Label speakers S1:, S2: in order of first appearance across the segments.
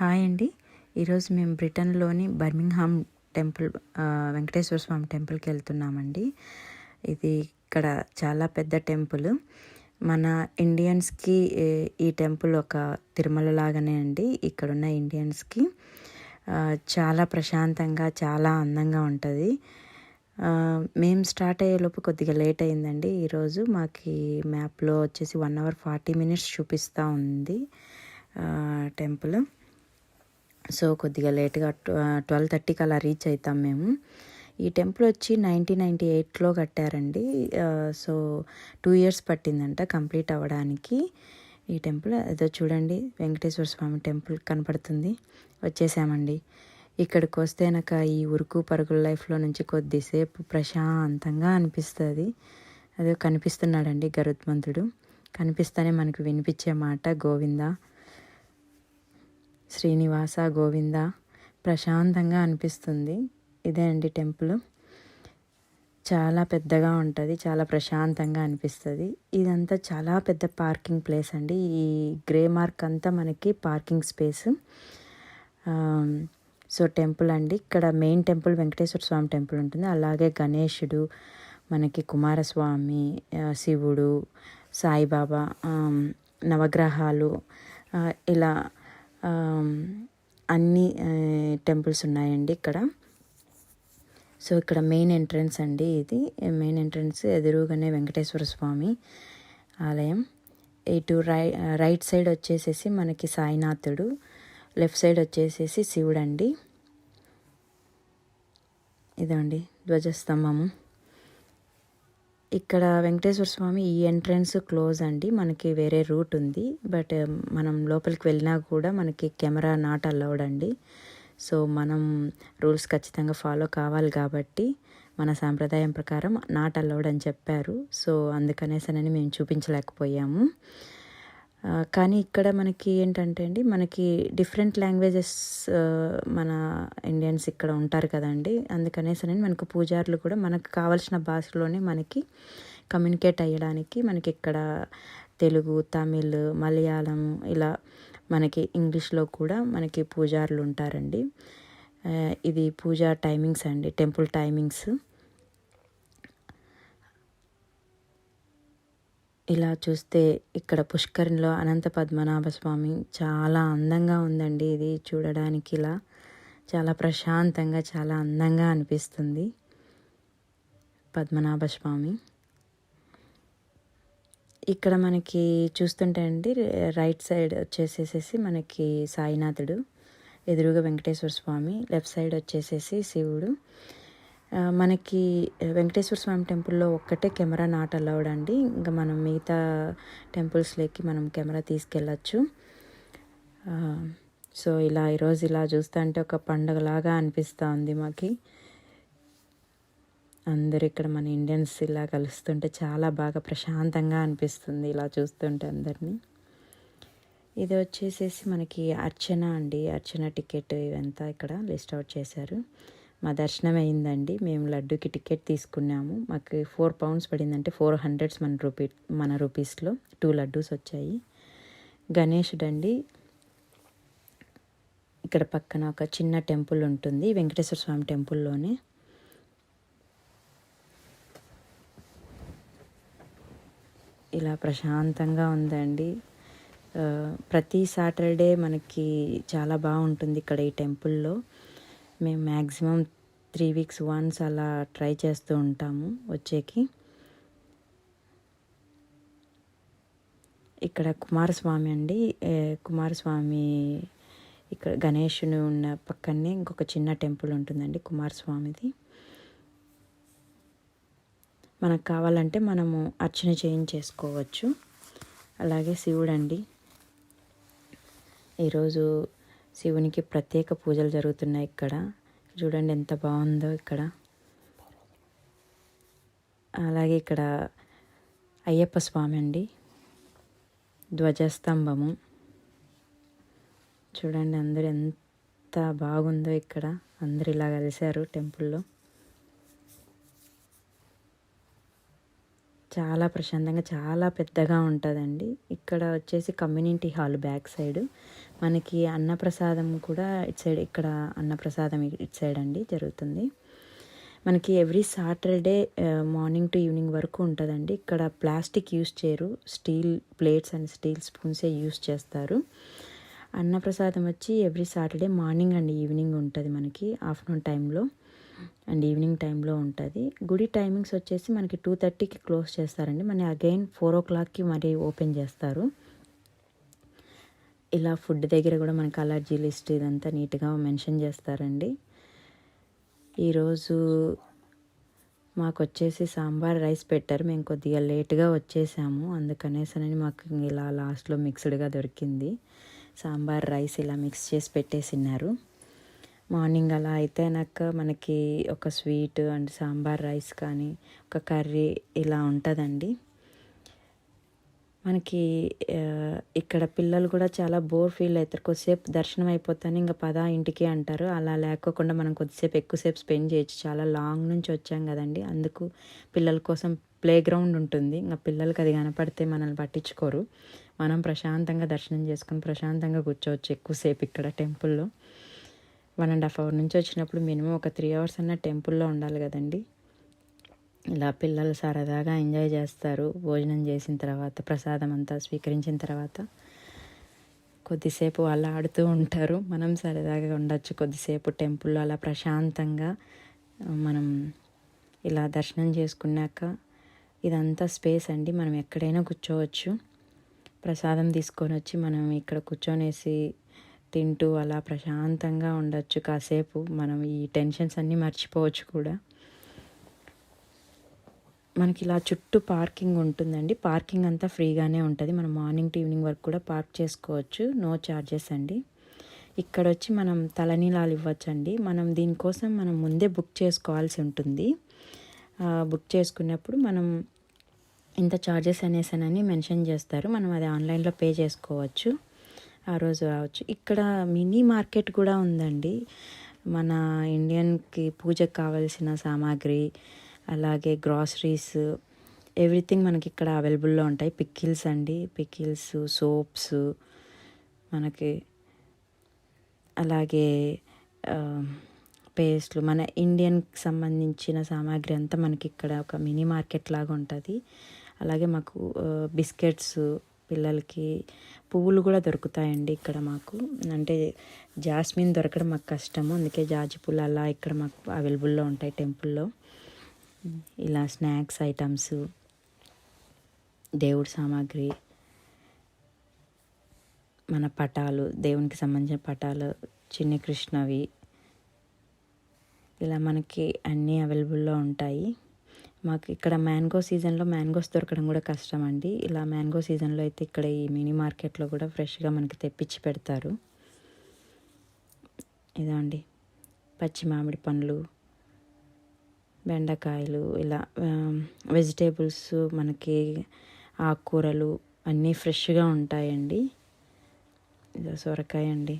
S1: Hi అండి. ఈరోజు మేము బ్రిటన్లోని బర్మింగ్హామ్ టెంపుల్ వెంకటేశ్వర స్వామి టెంపుల్కి వెళ్తున్నామండి. ఇది ఇక్కడ చాలా పెద్ద టెంపుల్. మన ఇండియన్స్కి ఈ టెంపుల్ ఒక తిరుమల లాగానే అండి. ఇక్కడున్న ఇండియన్స్కి చాలా ప్రశాంతంగా చాలా అందంగా ఉంటుంది. మేము స్టార్ట్ అయ్యేలోపు కొద్దిగా లేట్ అయిందండి. ఈరోజు మాకు మ్యాప్లో వచ్చేసి వన్ అవర్ ఫార్టీ మినిట్స్ చూపిస్తూ ఉంది టెంపుల్. సో కొద్దిగా లేట్గా ట్వెల్వ్ థర్టీకి అలా రీచ్ అవుతాం మేము. ఈ టెంపుల్ వచ్చి నైన్టీన్ నైంటీ ఎయిట్లో కట్టారండి. సో టూ ఇయర్స్ పట్టిందంట కంప్లీట్ అవ్వడానికి. ఈ టెంపుల్ ఏదో చూడండి వెంకటేశ్వర స్వామి టెంపుల్ కనపడుతుంది. వచ్చేసామండి. ఇక్కడికి వస్తే నాకు ఈ ఉరుకు పరుగుల లైఫ్లో నుంచి కొద్దిసేపు ప్రశాంతంగా అనిపిస్తుంది. అదే కనిపిస్తున్నాడండి గరుత్మంతుడు. కనిపిస్తేనే మనకు వినిపించే మాట గోవింద. శ్రీనివాస గోవింద ప్రశాంతంగా అనిపిస్తుంది. ఇదే అండి టెంపుల్. చాలా పెద్దగా ఉంటుంది చాలా ప్రశాంతంగా అనిపిస్తుంది. ఇదంతా చాలా పెద్ద పార్కింగ్ ప్లేస్ అండి. ఈ గ్రే మార్క్ అంతా మనకి పార్కింగ్ స్పేస్. సో టెంపుల్ అండి. ఇక్కడ main temple Venkateswara Swamy temple ఉంటుంది. అలాగే గణేషుడు మనకి కుమారస్వామి శివుడు సాయిబాబా నవగ్రహాలు ఇలా అన్ని టెంపుల్స్ ఉన్నాయండి ఇక్కడ. సో ఇక్కడ మెయిన్ ఎంట్రన్స్ అండి ఇది. మెయిన్ ఎంట్రన్స్ ఎదురుగానే వెంకటేశ్వర స్వామి ఆలయం. ఇటు రై రైట్ సైడ్ వచ్చేసేసి మనకి సాయినాథుడు లెఫ్ట్ సైడ్ వచ్చేసేసి శివుడు అండి ఇదండి ధ్వజస్తంభము. ఇక్కడ వెంకటేశ్వర స్వామి ఈ ఎంట్రన్స్ క్లోజ్ అండి. మనకి వేరే రూట్ ఉంది. బట్ um, మనం లోపలికి వెళ్ళినా కూడా మనకి కెమెరా నాట్ అలౌడ్ అండి. సో మనం రూల్స్ ఖచ్చితంగా ఫాలో కావాలి కాబట్టి మన సాంప్రదాయం ప్రకారం నాట్ అలౌడ్ అని చెప్పారు. సో అందుకనేసనని మేము చూపించలేకపోయాము. కానీ ఇక్కడ మనకి ఏంటంటే అండి మనకి డిఫరెంట్ లాంగ్వేజెస్ మన ఇండియన్స్ ఇక్కడ ఉంటారు కదండి. అందుకనేసరి మనకు పూజారులు కూడా మనకు కావాల్సిన భాషలోనే మనకి కమ్యూనికేట్ అయ్యడానికి మనకి ఇక్కడ తెలుగు తమిళ్ మలయాళం ఇలా మనకి ఇంగ్లీష్లో కూడా మనకి పూజారులు ఉంటారండి. ఇది పూజా టైమింగ్స్ అండి టెంపుల్ టైమింగ్స్ ఇలా చూస్తే ఇక్కడ పుష్కరిణిలో అనంత పద్మనాభ స్వామి చాలా అందంగా ఉందండి ఇది చూడడానికి ఇలా. చాలా ప్రశాంతంగా చాలా అందంగా అనిపిస్తుంది పద్మనాభ స్వామి. ఇక్కడ మనకి చూస్తుంటే అండి రైట్ సైడ్ వచ్చేసేసి మనకి సాయినాథుడు ఎదురుగా వెంకటేశ్వర స్వామి లెఫ్ట్ సైడ్ వచ్చేసేసి శివుడు. మనకి వెంకటేశ్వర స్వామి టెంపుల్లో ఒక్కటే కెమెరా నాట్ అలౌడ్ అండి. ఇంకా మనం మిగతా టెంపుల్స్లోకి మనం కెమెరా తీసుకెళ్ళచ్చు. సో ఇలా ఈరోజు ఇలా చూస్తా అంటే ఒక పండగలాగా అనిపిస్తూ ఉంది మాకి. అందరు ఇక్కడ మన ఇండియన్స్ ఇలా కలుస్తుంటే చాలా బాగా ప్రశాంతంగా అనిపిస్తుంది ఇలా చూస్తుంటే అందరినీ. ఇది వచ్చేసేసి మనకి అర్చన అండి. అర్చన టికెట్ ఇవంతా ఇక్కడ లిస్ట్ అవుట్ చేశారు. మా దర్శనం అయిందండి మేము లడ్డుకి టికెట్ తీసుకున్నాము. మాకు ఫోర్ పౌండ్స్ పడిందంటే ఫోర్ హండ్రెడ్స్ మన రూపీ మన రూపీస్లో టూ లడ్డూస్ వచ్చాయి. గణేషుడండి ఇక్కడ పక్కన ఒక చిన్న టెంపుల్ ఉంటుంది వెంకటేశ్వర స్వామి టెంపుల్లోనే. ఇలా ప్రశాంతంగా ఉందండి. ప్రతి సాటర్డే మనకి చాలా బాగుంటుంది ఇక్కడ ఈ టెంపుల్లో. మేము మ్యాక్సిమం త్రీ వీక్స్ వన్స్ అలా ట్రై చేస్తూ ఉంటాము వచ్చేకి. ఇక్కడ కుమారస్వామి అండి. కుమారస్వామి ఇక్కడ గణేషుని ఉన్న పక్కనే ఇంకొక చిన్న టెంపుల్ ఉంటుందండి కుమారస్వామిది. మనకు కావాలంటే మనము అర్చన చేయించేసుకోవచ్చు. అలాగే శివుడు అండి ఈరోజు శివునికి ప్రత్యేక పూజలు జరుగుతున్నాయి ఇక్కడ. చూడండి ఎంత బాగుందో ఇక్కడ. అలాగే ఇక్కడ అయ్యప్ప స్వామి అండి. ధ్వజస్తంభము. చూడండి అందరు ఎంత బాగుందో ఇక్కడ. అందరు ఇలా కలిశారు టెంపుల్లో. చాలా ప్రశాంతంగా చాలా పెద్దగా ఉంటుందండి. ఇక్కడ వచ్చేసి కమ్యూనిటీ హాల్ బ్యాక్ సైడ్. మనకి అన్నప్రసాదం కూడా ఇటు సైడ్ ఇక్కడ అన్నప్రసాదం ఇటు సైడ్ అండి జరుగుతుంది. మనకి every Saturday morning to evening వరకు ఉంటుందండి. ఇక్కడ ప్లాస్టిక్ యూస్ చేయరు. స్టీల్ ప్లేట్స్ అండ్ స్టీల్ స్పూన్సే యూస్ చేస్తారు. అన్నప్రసాదం వచ్చి every Saturday morning and evening ఉంటుంది మనకి ఆఫ్టర్నూన్ టైంలో అండ్ ఈవినింగ్ టైంలో ఉంటుంది. గుడి టైమింగ్స్ వచ్చేసి మనకి టూ థర్టీకి క్లోజ్ చేస్తారండి. మన అగైన్ ఫోర్ ఓ క్లాక్కి మరి ఓపెన్ చేస్తారు. ఇలా ఫుడ్ దగ్గర కూడా మనకి అలర్జీ లిస్ట్ ఇదంతా నీట్గా మెన్షన్ చేస్తారండి. ఈరోజు మాకు వచ్చేసి సాంబార్ రైస్ పెట్టారు. మేము కొద్దిగా లేట్గా వచ్చేసాము. అందుకనేసనని మాకు ఇలా లాస్ట్లో మిక్స్డ్గా దొరికింది. సాంబార్ రైస్ ఇలా మిక్స్ చేసి పెట్టేసినారు మార్నింగ్ అలా అయితేనాక మనకి ఒక స్వీట్ అండ్ సాంబార్ రైస్ కానీ ఒక కర్రీ ఇలా ఉంటుందండి. మనకి ఇక్కడ పిల్లలు కూడా చాలా బోర్ ఫీల్ అవుతారు. కొద్దిసేపు దర్శనం అయిపోతాను ఇంకా పదా ఇంటికి అంటారు. అలా లేకోకుండా మనం కొద్దిసేపు ఎక్కువసేపు స్పెండ్ చేయొచ్చు. చాలా లాంగ్ నుంచి వచ్చాం కదండి. అందుకు పిల్లల కోసం ప్లే గ్రౌండ్ ఉంటుంది. ఇంకా పిల్లలకి అది కనపడితే మనల్ని పట్టించుకోరు. మనం ప్రశాంతంగా దర్శనం చేసుకొని ప్రశాంతంగా కూర్చోవచ్చు ఎక్కువసేపు ఇక్కడ టెంపుల్లో వన్ అండ్ హాఫ్ అవర్ నుంచి వచ్చినప్పుడు మినిమం ఒక త్రీ అవర్స్ అన్న టెంపుల్లో ఉండాలి కదండి. ఇలా పిల్లలు సరదాగా ఎంజాయ్ చేస్తారు. భోజనం చేసిన తర్వాత ప్రసాదం అంతా స్వీకరించిన తర్వాత కొద్దిసేపు వాళ్ళు ఆడుతూ ఉంటారు. మనం సరదాగా ఉండొచ్చు కొద్దిసేపు టెంపుల్లో అలా ప్రశాంతంగా. మనం ఇలా దర్శనం చేసుకున్నాక ఇదంతా స్పేస్ అండి. మనం ఎక్కడైనా కూర్చోవచ్చు. ప్రసాదం తీసుకొని వచ్చి మనం ఇక్కడ కూర్చొనేసి తింటూ అలా ప్రశాంతంగా ఉండొచ్చు. కాసేపు మనం ఈ టెన్షన్స్ అన్నీ మర్చిపోవచ్చు కూడా. మనకి ఇలా చుట్టూ పార్కింగ్ ఉంటుందండి. పార్కింగ్ అంతా ఫ్రీగానే ఉంటుంది. మనం మార్నింగ్ టు ఈవినింగ్ వరకు కూడా పార్క్ చేసుకోవచ్చు. నో ఛార్జెస్ అండి. ఇక్కడ వచ్చి మనం తలనీలాలు ఇవ్వచ్చండి. మనం దీనికోసం మనం ముందే బుక్ చేసుకోవాల్సి ఉంటుంది. బుక్ చేసుకున్నప్పుడు మనం ఇంత ఛార్జెస్ అనేసానని మెన్షన్ చేస్తారు. మనం అది ఆన్లైన్లో పే చేసుకోవచ్చు. ఆ రోజు రావచ్చు. ఇక్కడ మినీ మార్కెట్ కూడా ఉందండి. మన ఇండియన్కి పూజకు కావలసిన సామాగ్రి అలాగే గ్రాసరీస్ ఎవ్రీథింగ్ మనకి ఇక్కడ అవైలబుల్లో ఉంటాయి. పిక్కిల్స్ అండి. పిక్కిల్స్ సోప్స్ మనకి అలాగే పేస్ట్లు. మన ఇండియన్కి సంబంధించిన సామాగ్రి అంతా మనకి ఇక్కడ ఒక మినీ మార్కెట్ లాగా ఉంటుంది. అలాగే మాకు బిస్కెట్స్ పిల్లలకి పువ్వులు కూడా దొరుకుతాయండి ఇక్కడ మాకు. అంటే జాస్మిన్ దొరకడం మాకు కష్టము. అందుకే జాజి పూలు అలా ఇక్కడ మాకు అవైలబుల్లో ఉంటాయి టెంపుల్లో ఇలా స్నాక్స్ ఐటమ్స్ దేవుడి సామాగ్రి మన పటాలు దేవునికి సంబంధించిన పటాలు చిన్న కృష్ణవి ఇలా మనకి అన్నీ అవైలబుల్లో ఉంటాయి. మాకు ఇక్కడ మ్యాంగో సీజన్లో మ్యాంగోస్ దొరకడం కూడా కష్టం అండి. ఇలా మ్యాంగో సీజన్లో అయితే ఇక్కడ ఈ మినీ మార్కెట్లో కూడా ఫ్రెష్గా మనకి తెప్పించి పెడతారు. ఇదండి. పచ్చి మామిడి పండ్లు బెండకాయలు ఇలా వెజిటేబుల్స్ మనకి ఆకుకూరలు అన్నీ ఫ్రెష్గా ఉంటాయండి. ఇదో సొరకాయ అండి.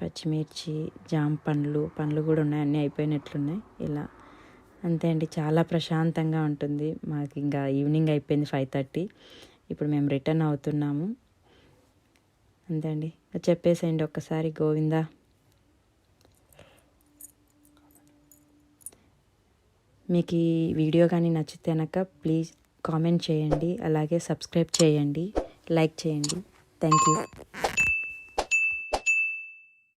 S1: పచ్చిమిర్చి జామ పండ్లు పండ్లు కూడా ఉన్నాయి అన్నీ అయిపోయినట్లున్నాయి. ఇలా అంతే అండి. చాలా ప్రశాంతంగా ఉంటుంది. మాకు ఇంకా ఈవినింగ్ అయిపోయింది ఫైవ్ థర్టీ. ఇప్పుడు మేము రిటర్న్ అవుతున్నాము. అంతే అండి. చెప్పేసేయండి ఒక్కసారి. గోవిందా. మీకు ఈ వీడియో కానీ నచ్చితే కనుక ప్లీజ్ కామెంట్ చేయండి అలాగే సబ్స్క్రైబ్ చేయండి లైక్ చేయండి. Thank you.